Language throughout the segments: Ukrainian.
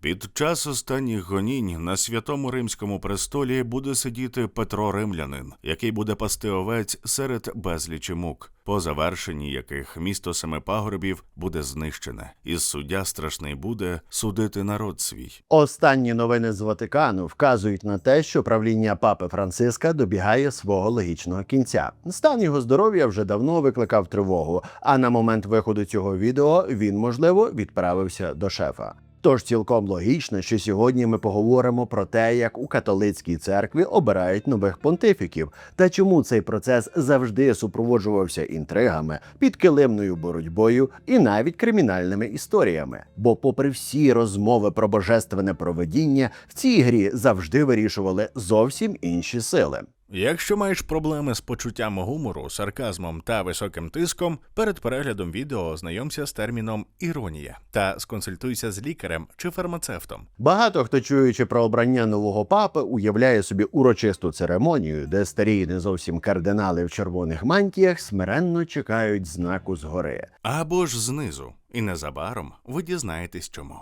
Під час останніх гонінь на святому римському престолі буде сидіти Петро Римлянин, який буде пасти овець серед безлічі мук, по завершенні яких місто семи пагорбів буде знищене, і суддя страшний буде судити народ свій. Останні новини з Ватикану вказують на те, що правління папи Франциска добігає свого логічного кінця. Стан його здоров'я вже давно викликав тривогу. А на момент виходу цього відео він, можливо, відправився до шефа. Тож цілком логічно, що сьогодні ми поговоримо про те, як у католицькій церкві обирають нових понтифіків, та чому цей процес завжди супроводжувався інтригами, підкилимною боротьбою і навіть кримінальними історіями. Бо, попри всі розмови про божественне проведіння, в цій грі завжди вирішували зовсім інші сили. Якщо маєш проблеми з почуттям гумору, сарказмом та високим тиском, перед переглядом відео ознайомся з терміном іронія та сконсультуйся з лікарем чи фармацевтом. Багато хто, чуючи про обрання нового папи, уявляє собі урочисту церемонію, де старі не зовсім кардинали в червоних мантіях смиренно чекають знаку згори. Або ж знизу, і незабаром ви дізнаєтесь чому.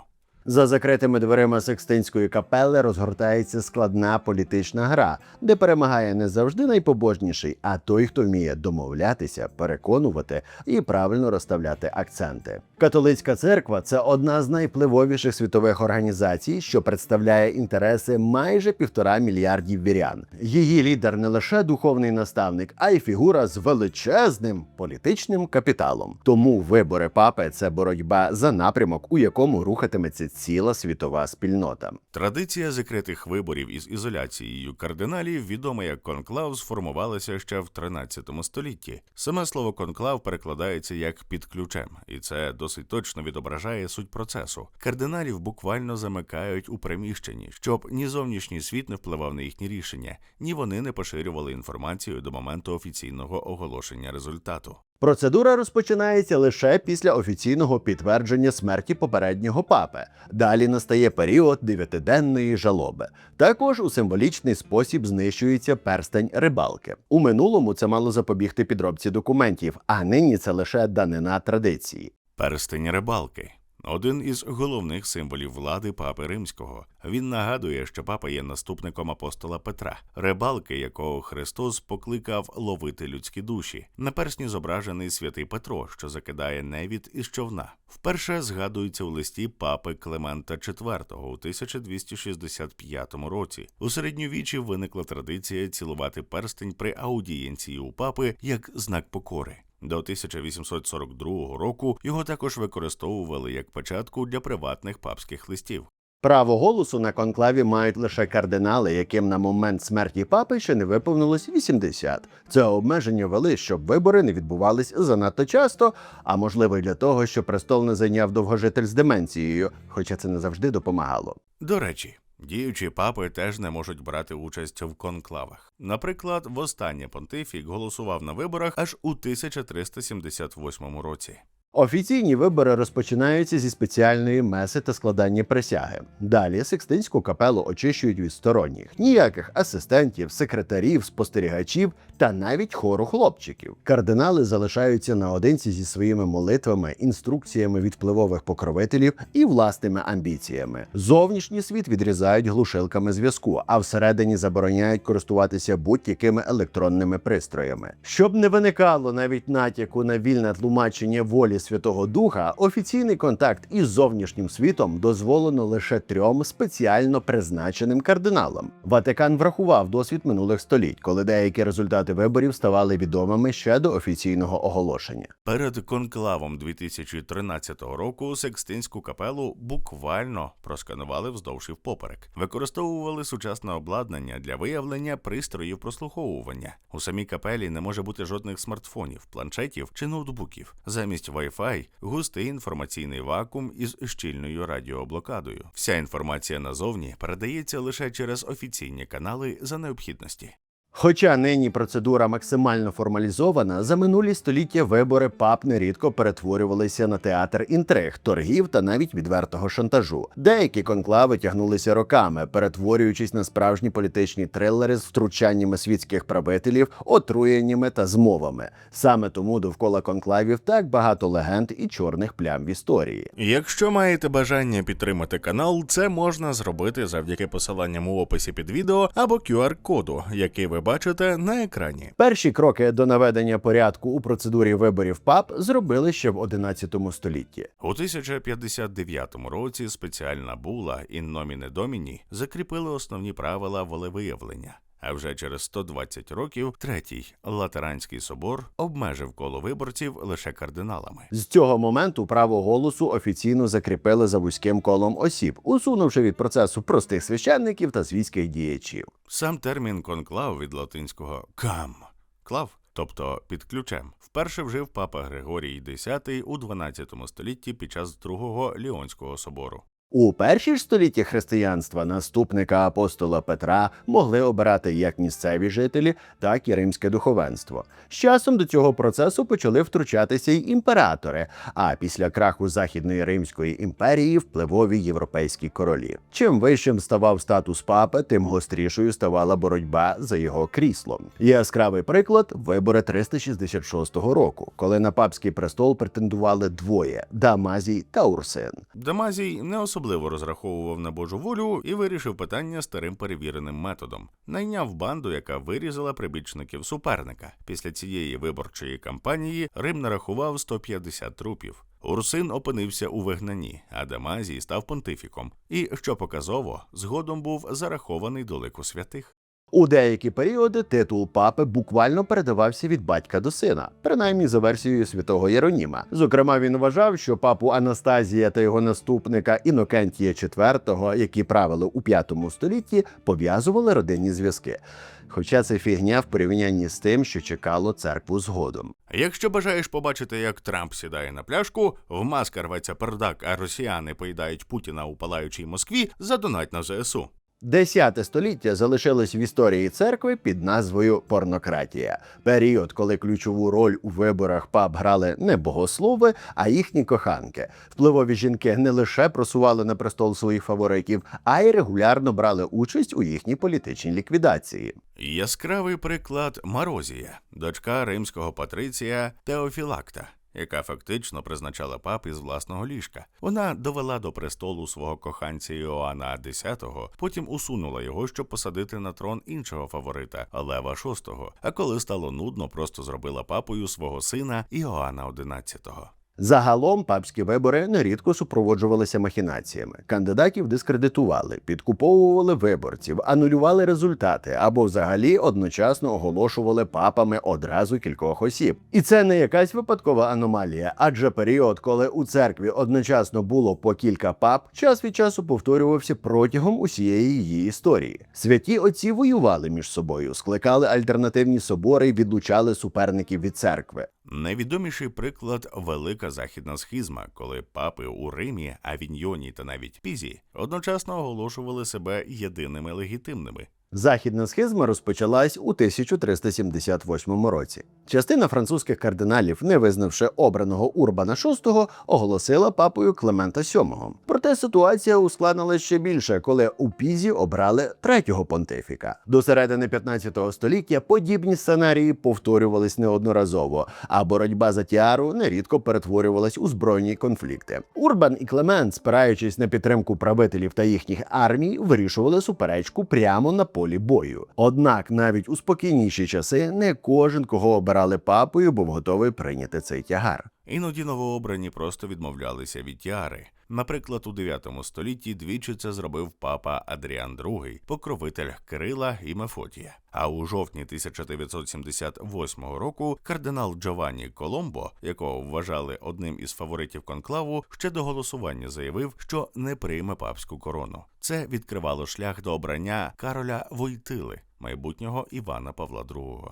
За закритими дверима Секстинської капели розгортається складна політична гра, де перемагає не завжди найпобожніший, а той, хто вміє домовлятися, переконувати і правильно розставляти акценти. Католицька церква це одна з найвпливовіших світових організацій, що представляє інтереси майже півтора мільярдів вірян. Її лідер не лише духовний наставник, а й фігура з величезним політичним капіталом. Тому вибори папи це боротьба за напрямок, у якому рухатиметься ціла світова спільнота. Традиція закритих виборів із ізоляцією кардиналів, відома як конклав, сформувалася ще в 13 столітті. Саме слово конклав перекладається як під ключем, і це досить точно відображає суть процесу. Кардиналів буквально замикають у приміщенні, щоб ні зовнішній світ не впливав на їхні рішення, ні вони не поширювали інформацію до моменту офіційного оголошення результату. Процедура розпочинається лише після офіційного підтвердження смерті попереднього папи. Далі настає період дев'ятиденної жалоби. Також у символічний спосіб знищується перстень рибалки. У минулому це мало запобігти підробці документів, а нині це лише данина традиції. Перстень рибалки. Один із головних символів влади папи римського. Він нагадує, що папа є наступником апостола Петра, рибалки, якого Христос покликав ловити людські душі. На персні зображений святий Петро, що закидає невід із човна. Вперше згадується у листі папи Клемента IV у 1265 році. У середньовіччі виникла традиція цілувати перстень при аудієнції у папи як знак покори. До 1842 року його також використовували як печатку для приватних папських листів. Право голосу на конклаві мають лише кардинали, яким на момент смерті папи ще не виповнилось 80. Це обмеження вели, щоб вибори не відбувались занадто часто, а можливо й для того, щоб престол не зайняв довгожитель з деменцією, хоча це не завжди допомагало. До речі, діючі папи теж не можуть брати участь в конклавах. Наприклад, востаннє понтифік голосував на виборах аж у 1378 році. Офіційні вибори розпочинаються зі спеціальної меси та складання присяги. Далі Сикстинську капелу очищують від сторонніх, ніяких асистентів, секретарів, спостерігачів та навіть хору хлопчиків. Кардинали залишаються наодинці зі своїми молитвами, інструкціями від впливових покровителів і власними амбіціями. Зовнішній світ відрізають глушилками зв'язку, а всередині забороняють користуватися будь-якими електронними пристроями. Щоб не виникало навіть натяку на вільне тлумачення волі Святого Духа, офіційний контакт із зовнішнім світом дозволено лише трьом спеціально призначеним кардиналам. Ватикан врахував досвід минулих століть, коли деякі результати виборів ставали відомими ще до офіційного оголошення. Перед конклавом 2013 року Секстинську капелу буквально просканували вздовж і впоперек. Використовували сучасне обладнання для виявлення пристроїв прослуховування. У самій капелі не може бути жодних смартфонів, планшетів чи ноутбуків. Замість Wi-Fi – густий інформаційний вакуум із щільною радіоблокадою. Вся інформація назовні передається лише через офіційні канали за необхідності. Хоча нині процедура максимально формалізована, за минулі століття вибори пап нерідко перетворювалися на театр інтриг, торгів та навіть відвертого шантажу. Деякі конклави тягнулися роками, перетворюючись на справжні політичні трилери з втручаннями світських правителів, отруєннями та змовами. Саме тому довкола конклавів так багато легенд і чорних плям в історії. Якщо маєте бажання підтримати канал, це можна зробити завдяки посиланням у описі під відео або QR-коду, який ви бачите на екрані. Перші кроки до наведення порядку у процедурі виборів пап зробили ще в 11 столітті. У 1059 році спеціальна була in nomine domini закріпили основні правила волевиявлення. А вже через 120 років третій Латеранський собор обмежив коло виборців лише кардиналами. З цього моменту право голосу офіційно закріпили за вузьким колом осіб, усунувши від процесу простих священників та світських діячів. Сам термін конклав від латинського кам клав, тобто під ключем, вперше вжив папа Григорій X у 12 столітті під час другого Ліонського собору. У перші ж столітті християнства наступника апостола Петра могли обирати як місцеві жителі, так і римське духовенство. З часом до цього процесу почали втручатися й імператори, а після краху Західної Римської імперії впливові європейські королі. Чим вищим ставав статус папи, тим гострішою ставала боротьба за його кріслом. Яскравий приклад вибори 366 року, коли на папський престол претендували двоє Дамазій та Урсин. Дамазій не особливо розраховував на Божу волю і вирішив питання старим перевіреним методом. Найняв банду, яка вирізала прибічників суперника. Після цієї виборчої кампанії Рим нарахував 150 трупів. Урсин опинився у вигнанні, а Дамазій став понтифіком. І, що показово, згодом був зарахований до лику святих. У деякі періоди титул папи буквально передавався від батька до сина, принаймні за версією святого Єроніма. Зокрема, він вважав, що папу Анастазія та його наступника Інокентія IV, які правили у V столітті, пов'язували родинні зв'язки. Хоча це фігня в порівнянні з тим, що чекало церкву згодом. Якщо бажаєш побачити, як Трамп сідає на пляшку, в маска рветься пердак, а росіяни поїдають Путіна у палаючій Москві, задонать на ЗСУ. Десяте століття залишилось в історії церкви під назвою порнократія. Період, коли ключову роль у виборах пап грали не богослови, а їхні коханки. Впливові жінки не лише просували на престол своїх фаворитів, а й регулярно брали участь у їхній політичній ліквідації. Яскравий приклад Марозія, дочка римського патриція Теофілакта, яка фактично призначала пап із власного ліжка. Вона довела до престолу свого коханця Іоанна X, потім усунула його, щоб посадити на трон іншого фаворита Лева VI, А коли стало нудно, просто зробила папою свого сина Іоанна XI. Загалом папські вибори нерідко супроводжувалися махінаціями. Кандидатів дискредитували, підкуповували виборців, анулювали результати або взагалі одночасно оголошували папами одразу кількох осіб. І це не якась випадкова аномалія, адже період, коли у церкві одночасно було по кілька пап, час від часу повторювався протягом усієї її історії. Святі отці воювали між собою, скликали альтернативні собори і відлучали суперників від церкви. Найвідоміший приклад велика західна схизма, коли папи у Римі, Авіньйоні та навіть Пізі одночасно оголошували себе єдиними легітимними. Західна схизма розпочалась у 1378 році. Частина французьких кардиналів, не визнавши обраного Урбана VI, оголосила папою Клемента VII. Проте ситуація ускладнилась ще більше, коли у Пізі обрали третього понтифіка. До середини 15 століття подібні сценарії повторювались неодноразово, а боротьба за тіару нерідко перетворювалась у збройні конфлікти. Урбан і Клемент, спираючись на підтримку правителів та їхніх армій, вирішували суперечку прямо на полі бою. Однак навіть у спокійніші часи не кожен, кого обирали папою, був готовий прийняти цей тягар. Іноді новообрані просто відмовлялися від тіари. Наприклад, у 9 столітті двічі це зробив папа Адріан II, покровитель Кирила і Мефотія. А у жовтні 1978 року кардинал Джованні Коломбо, якого вважали одним із фаворитів конклаву, ще до голосування заявив, що не прийме папську корону. Це відкривало шлях до обрання Кароля Войтили, майбутнього Івана Павла II.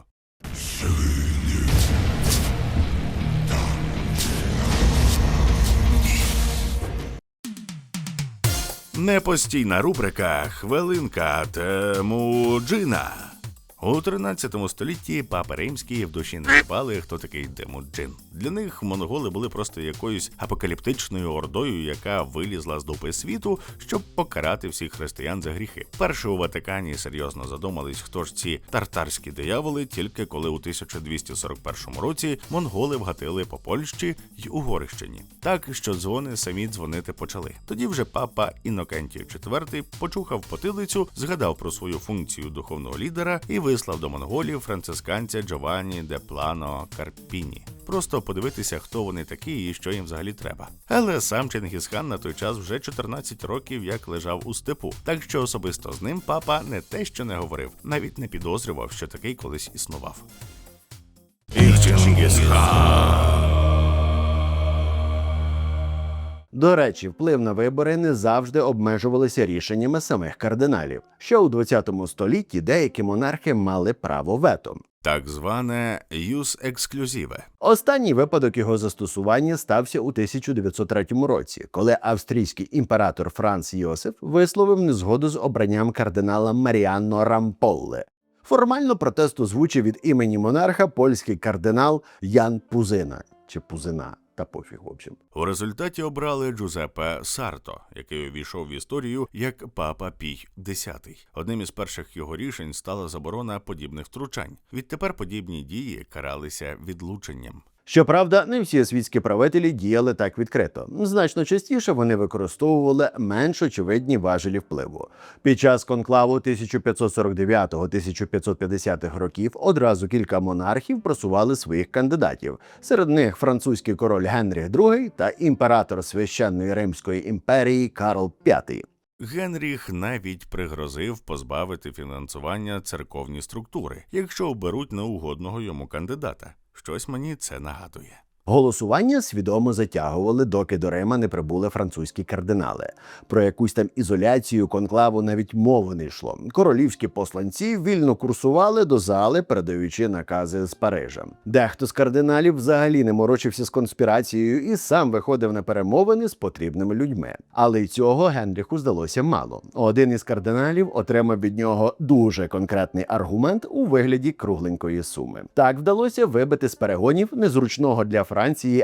Непостійна рубрика Хвилинка Темуджина. У 13 столітті папи римські в душі не дбали, хто такий Демуджин. Для них монголи були просто якоюсь апокаліптичною ордою, яка вилізла з дупи світу, щоб покарати всіх християн за гріхи. Перше у Ватикані серйозно задумались, хто ж ці тартарські дияволи, тільки коли у 1241 році монголи вгатили по Польщі й Угорщині. Так що дзвони самі дзвонити почали. Тоді вже папа Інокентій IV почухав потилицю, згадав про свою функцію духовного лідера і вислав до монголів францисканця Джованні де Плано Карпіні. Просто подивитися, хто вони такі і що їм взагалі треба. Але сам Чингісхан на той час вже 14 років як лежав у степу, так що особисто з ним папа не те, що не говорив, навіть не підозрював, що такий колись існував. До речі, вплив на вибори не завжди обмежувалися рішеннями самих кардиналів. Ще у 20 столітті деякі монархи мали право вето. Так зване юс ексклюзіве. Останній випадок його застосування стався у 1903 році, коли австрійський імператор Франц Йосиф висловив незгоду з обранням кардинала Маріанно Рамполле. Формально протест озвучив від імені монарха польський кардинал Ян Пузина чи Пузина. Та пофіг, в общем. У результаті обрали Джузепе Сарто, який увійшов в історію як папа Пій X. Одним із перших його рішень стала заборона подібних втручань. Відтепер подібні дії каралися відлученням. Щоправда, не всі світські правителі діяли так відкрито. Значно частіше вони використовували менш очевидні важелі впливу. Під час конклаву 1549-1550 років одразу кілька монархів просували своїх кандидатів. Серед них французький король Генріх II та імператор священної Римської імперії Карл V. Генріх навіть пригрозив позбавити фінансування церковні структури, якщо оберуть неугодного йому кандидата. Щось мені це нагадує. Голосування свідомо затягували, доки до Рима не прибули французькі кардинали. Про якусь там ізоляцію конклаву навіть мови не йшло. Королівські посланці вільно курсували до зали, передаючи накази з Парижа. Дехто з кардиналів взагалі не морочився з конспірацією і сам виходив на перемовини з потрібними людьми. Але й цього Генріху здалося мало. Один із кардиналів отримав від нього дуже конкретний аргумент у вигляді кругленької суми. Так вдалося вибити з перегонів незручного для Франції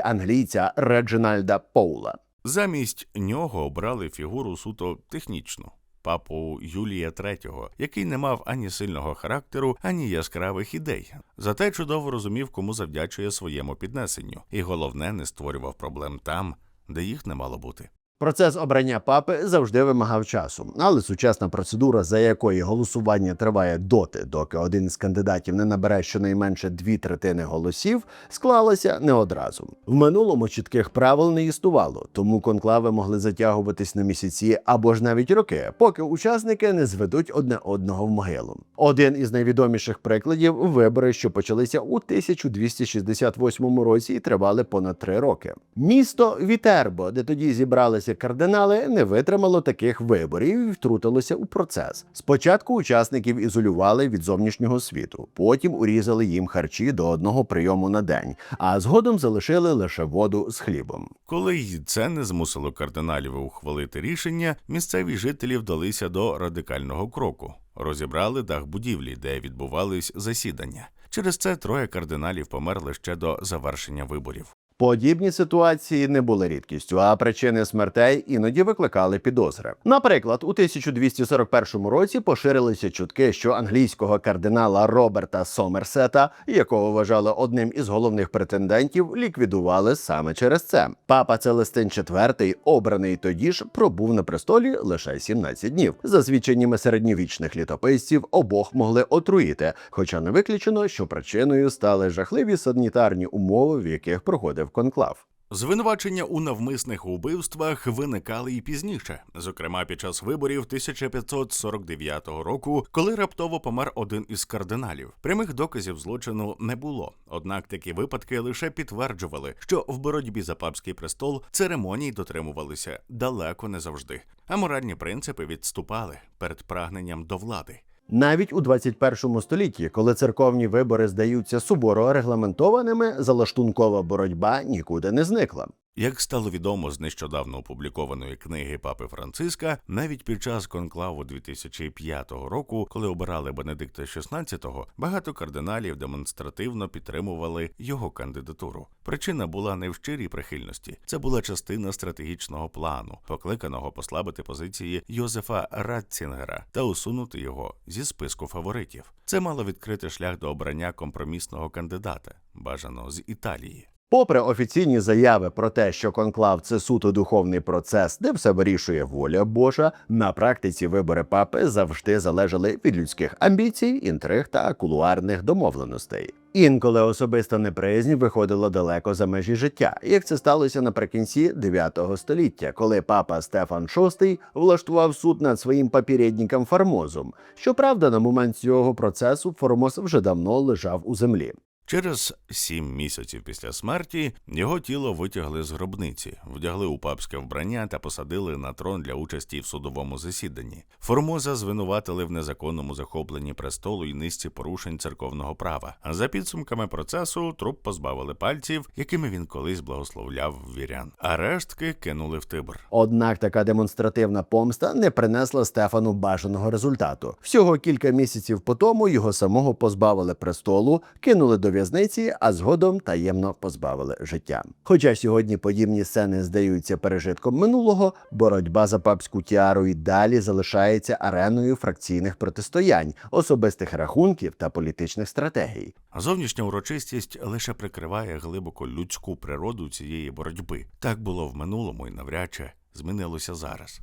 англійця Реджинальда Поула. Замість нього обрали фігуру суто технічну. Папу Юлія III, який не мав ані сильного характеру, ані яскравих ідей, зате чудово розумів, кому завдячує своєму піднесенню, і головне не створював проблем там, де їх не мало бути. Процес обрання папи завжди вимагав часу, але сучасна процедура, за якої голосування триває доти, доки один із кандидатів не набере щонайменше дві третини голосів, склалася не одразу. В минулому чітких правил не існувало, тому конклави могли затягуватись на місяці або ж навіть роки, поки учасники не зведуть одне одного в могилу. Один із найвідоміших прикладів вибори, що почалися у 1268 році і тривали понад три роки. Місто Вітербо, де тоді зібралися кардинали, не витримало таких виборів і втрутилося у процес. Спочатку учасників ізолювали від зовнішнього світу, потім урізали їм харчі до одного прийому на день, а згодом залишили лише воду з хлібом. Коли й це не змусило кардиналів ухвалити рішення, місцеві жителі вдалися до радикального кроку. Розібрали дах будівлі, де відбувались засідання. Через це троє кардиналів померли ще до завершення виборів. Подібні ситуації не були рідкістю, а причини смертей іноді викликали підозри. Наприклад, у 1241 році поширилися чутки, що англійського кардинала Роберта Сомерсета, якого вважали одним із головних претендентів, ліквідували саме через це. Папа Целестин IV, обраний тоді ж, пробув на престолі лише 17 днів. За свідченнями середньовічних літописців, обох могли отруїти, хоча не виключено, що причиною стали жахливі санітарні умови, в яких проходив конклав. Звинувачення у навмисних убивствах виникали і пізніше, зокрема під час виборів 1549 року, коли раптово помер один із кардиналів. Прямих доказів злочину не було. Однак такі випадки лише підтверджували, що в боротьбі за папський престол церемоній дотримувалися далеко не завжди, а моральні принципи відступали перед прагненням до влади. Навіть у 21 столітті, коли церковні вибори здаються суворо регламентованими, залаштункова боротьба нікуди не зникла. Як стало відомо з нещодавно опублікованої книги папи Франциска, навіть під час конклаву 2005 року, коли обирали Бенедикта XVI, багато кардиналів демонстративно підтримували його кандидатуру. Причина була не в щирій прихильності, це була частина стратегічного плану, покликаного послабити позиції Йозефа Ратцінгера та усунути його зі списку фаворитів. Це мало відкрити шлях до обрання компромісного кандидата, бажано з Італії. Попри офіційні заяви про те, що конклав це суто духовний процес, де все вирішує воля Божа, на практиці вибори папи завжди залежали від людських амбіцій, інтриг та кулуарних домовленостей. Інколи особиста неприязнь виходила далеко за межі життя, як це сталося наприкінці 9 століття, коли папа Стефан VI влаштував суд над своїм папірєдніком Формозом. Щоправда, на момент цього процесу Формоз вже давно лежав у землі. Через сім місяців після смерті його тіло витягли з гробниці, вдягли у папське вбрання та посадили на трон для участі в судовому засіданні. Формоза звинуватили в незаконному захопленні престолу і низці порушень церковного права. А за підсумками процесу труп позбавили пальців, якими він колись благословляв вірян. А рештки кинули в Тибр. Однак така демонстративна помста не принесла Стефану бажаного результату. Всього кілька місяців по тому його самого позбавили престолу, кинули до в'язниці, а згодом таємно позбавили життя. Хоча сьогодні подібні сцени здаються пережитком минулого, боротьба за папську тіару і далі залишається ареною фракційних протистоянь, особистих рахунків та політичних стратегій. Зовнішня урочистість лише прикриває глибоко людську природу цієї боротьби. Так було в минулому і навряд чи змінилося зараз.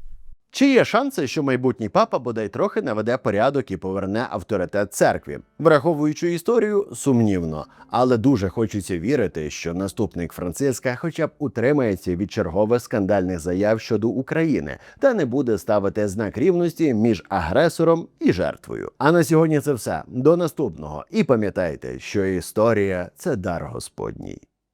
Чи є шанси, що майбутній папа бодай трохи наведе порядок і поверне авторитет церкві? Враховуючи історію, сумнівно, але дуже хочеться вірити, що наступник Франциска хоча б утримається від чергових скандальних заяв щодо України та не буде ставити знак рівності між агресором і жертвою. А на сьогодні це все. До наступного. І пам'ятайте, що історія це дар Господній.